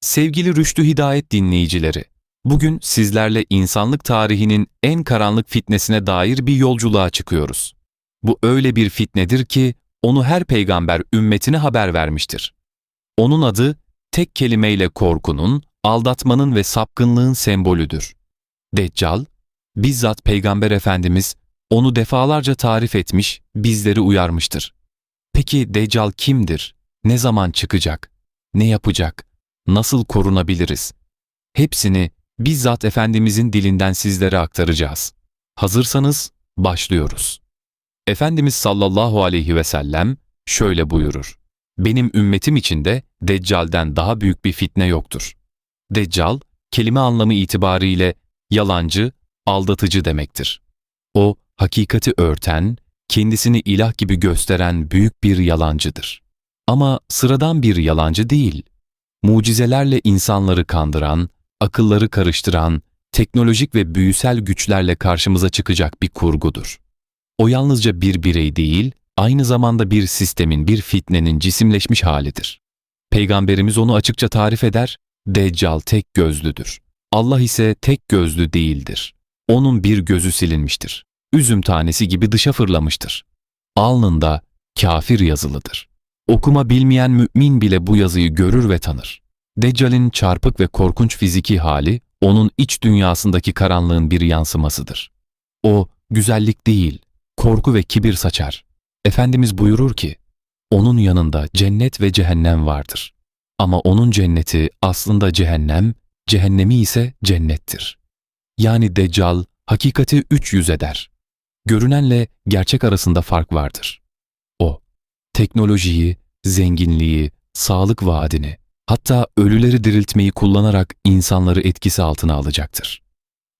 Sevgili Rüştü Hidayet dinleyicileri, bugün sizlerle insanlık tarihinin en karanlık fitnesine dair bir yolculuğa çıkıyoruz. Bu öyle bir fitnedir ki onu her peygamber ümmetine haber vermiştir. Onun adı tek kelimeyle korkunun, aldatmanın ve sapkınlığın sembolüdür. Deccal, bizzat Peygamber Efendimiz onu defalarca tarif etmiş, bizleri uyarmıştır. Peki Deccal kimdir? Ne zaman çıkacak? Ne yapacak? Nasıl korunabiliriz? Hepsini bizzat Efendimizin dilinden sizlere aktaracağız. Hazırsanız başlıyoruz. Efendimiz sallallahu aleyhi ve sellem şöyle buyurur. Benim ümmetim içinde Deccal'den daha büyük bir fitne yoktur. Deccal, kelime anlamı itibariyle yalancı, aldatıcı demektir. O, hakikati örten, kendisini ilah gibi gösteren büyük bir yalancıdır. Ama sıradan bir yalancı değil. Mucizelerle insanları kandıran, akılları karıştıran, teknolojik ve büyüsel güçlerle karşımıza çıkacak bir kurgudur. O yalnızca bir birey değil, aynı zamanda bir sistemin, bir fitnenin cisimleşmiş halidir. Peygamberimiz onu açıkça tarif eder, Deccal tek gözlüdür. Allah ise tek gözlü değildir. Onun bir gözü silinmiştir. Üzüm tanesi gibi dışa fırlamıştır. Alnında kafir yazılıdır. Okuma bilmeyen mümin bile bu yazıyı görür ve tanır. Deccal'in çarpık ve korkunç fiziki hali, onun iç dünyasındaki karanlığın bir yansımasıdır. O, güzellik değil, korku ve kibir saçar. Efendimiz buyurur ki, onun yanında cennet ve cehennem vardır. Ama onun cenneti aslında cehennem, cehennemi ise cennettir. Yani Deccal, hakikati üç yüz eder. Görünenle gerçek arasında fark vardır. Teknolojiyi, zenginliği, sağlık vaadini, hatta ölüleri diriltmeyi kullanarak insanları etkisi altına alacaktır.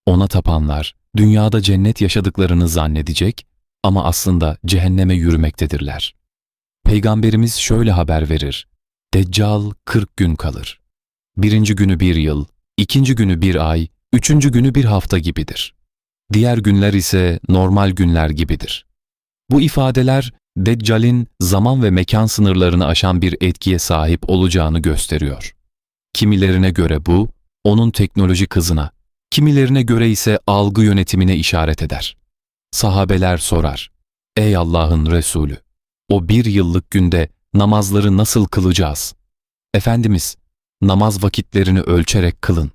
Ona tapanlar, dünyada cennet yaşadıklarını zannedecek ama aslında cehenneme yürümektedirler. Peygamberimiz şöyle haber verir. Deccal 40 gün kalır. Birinci günü bir yıl, ikinci günü bir ay, üçüncü günü bir hafta gibidir. Diğer günler ise normal günler gibidir. Bu ifadeler Deccal'in zaman ve mekan sınırlarını aşan bir etkiye sahip olacağını gösteriyor. Kimilerine göre bu, onun teknoloji kızına, kimilerine göre ise algı yönetimine işaret eder. Sahabeler sorar, Ey Allah'ın Resulü, o bir yıllık günde namazları nasıl kılacağız? Efendimiz, namaz vakitlerini ölçerek kılın.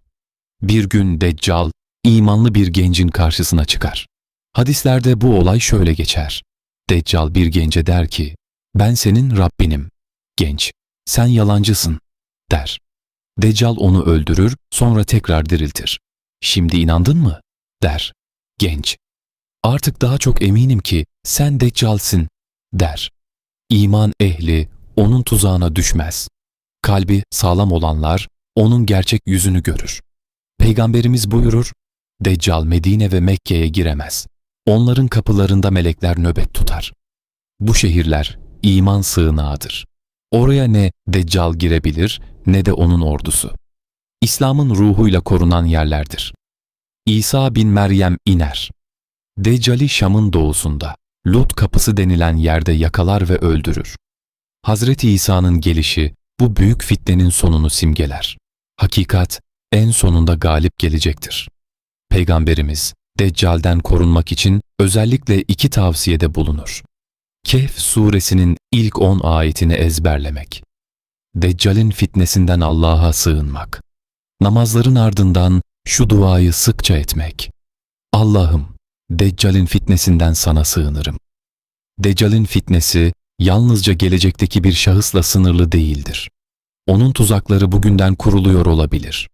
Bir gün Deccal, imanlı bir gencin karşısına çıkar. Hadislerde bu olay şöyle geçer. Deccal bir gence der ki, ben senin Rabbinim. Genç, sen yalancısın, der. Deccal onu öldürür, sonra tekrar diriltir. Şimdi inandın mı? der. Genç, artık daha çok eminim ki sen Deccal'sin, der. İman ehli onun tuzağına düşmez. Kalbi sağlam olanlar onun gerçek yüzünü görür. Peygamberimiz buyurur, Deccal Medine ve Mekke'ye giremez. Onların kapılarında melekler nöbet tutar. Bu şehirler iman sığınağıdır. Oraya ne Deccal girebilir ne de onun ordusu. İslam'ın ruhuyla korunan yerlerdir. İsa bin Meryem iner. Deccal'i Şam'ın doğusunda, Lut kapısı denilen yerde yakalar ve öldürür. Hazreti İsa'nın gelişi bu büyük fitnenin sonunu simgeler. Hakikat en sonunda galip gelecektir. Peygamberimiz Deccal'den korunmak için özellikle iki tavsiyede bulunur. Kehf suresinin ilk on ayetini ezberlemek. Deccal'in fitnesinden Allah'a sığınmak. Namazların ardından şu duayı sıkça etmek. Allah'ım, Deccal'in fitnesinden sana sığınırım. Deccal'in fitnesi yalnızca gelecekteki bir şahısla sınırlı değildir. Onun tuzakları bugünden kuruluyor olabilir.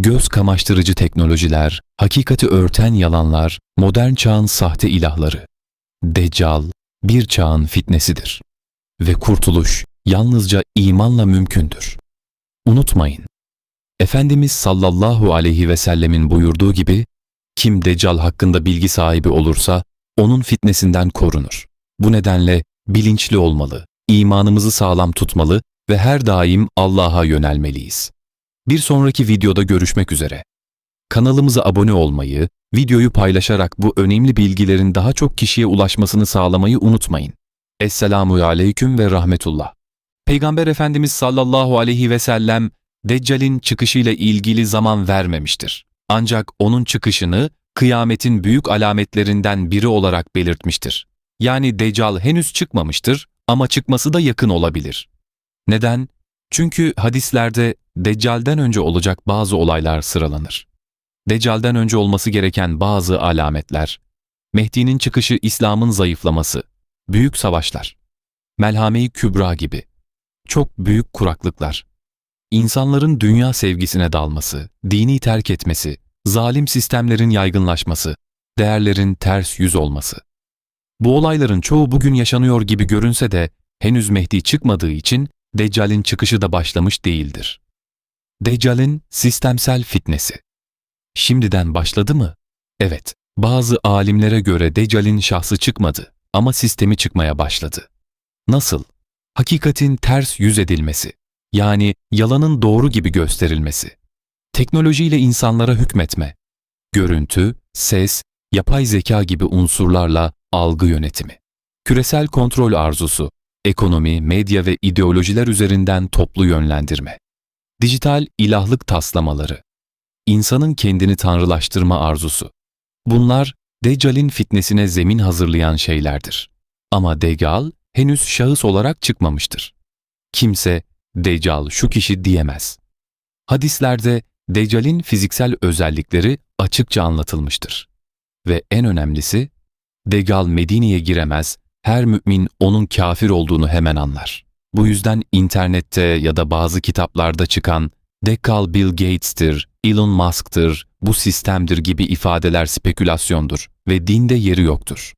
Göz kamaştırıcı teknolojiler, hakikati örten yalanlar, modern çağın sahte ilahları. Deccal, bir çağın fitnesidir. Ve kurtuluş yalnızca imanla mümkündür. Unutmayın, Efendimiz sallallahu aleyhi ve sellemin buyurduğu gibi, kim Deccal hakkında bilgi sahibi olursa, onun fitnesinden korunur. Bu nedenle bilinçli olmalı, imanımızı sağlam tutmalı ve her daim Allah'a yönelmeliyiz. Bir sonraki videoda görüşmek üzere. Kanalımıza abone olmayı, videoyu paylaşarak bu önemli bilgilerin daha çok kişiye ulaşmasını sağlamayı unutmayın. Esselamu aleyküm ve rahmetullah. Peygamber Efendimiz sallallahu aleyhi ve sellem Deccal'in çıkışıyla ilgili zaman vermemiştir. Ancak onun çıkışını kıyametin büyük alametlerinden biri olarak belirtmiştir. Yani Deccal henüz çıkmamıştır ama çıkması da yakın olabilir. Neden? Çünkü hadislerde Deccal'den önce olacak bazı olaylar sıralanır. Deccal'den önce olması gereken bazı alametler, Mehdi'nin çıkışı İslam'ın zayıflaması, büyük savaşlar, Melhame-i Kübra gibi, çok büyük kuraklıklar, insanların dünya sevgisine dalması, dini terk etmesi, zalim sistemlerin yaygınlaşması, değerlerin ters yüz olması. Bu olayların çoğu bugün yaşanıyor gibi görünse de henüz Mehdi çıkmadığı için Deccal'in çıkışı da başlamış değildir. Deccal'in sistemsel fitnesi. Şimdiden başladı mı? Evet, bazı alimlere göre Deccal'in şahsı çıkmadı ama sistemi çıkmaya başladı. Nasıl? Hakikatin ters yüz edilmesi, yani yalanın doğru gibi gösterilmesi, teknolojiyle insanlara hükmetme, görüntü, ses, yapay zeka gibi unsurlarla algı yönetimi, küresel kontrol arzusu, ekonomi, medya ve ideolojiler üzerinden toplu yönlendirme, dijital ilahlık taslamaları, insanın kendini tanrılaştırma arzusu. Bunlar Deccal'in fitnesine zemin hazırlayan şeylerdir. Ama Deccal henüz şahıs olarak çıkmamıştır. Kimse Deccal şu kişi diyemez. Hadislerde Deccal'in fiziksel özellikleri açıkça anlatılmıştır. Ve en önemlisi, Deccal Medine'ye giremez, her mümin onun kafir olduğunu hemen anlar. Bu yüzden internette ya da bazı kitaplarda çıkan Deccal Bill Gates'tir, Elon Musk'tır, bu sistemdir gibi ifadeler spekülasyondur ve dinde yeri yoktur.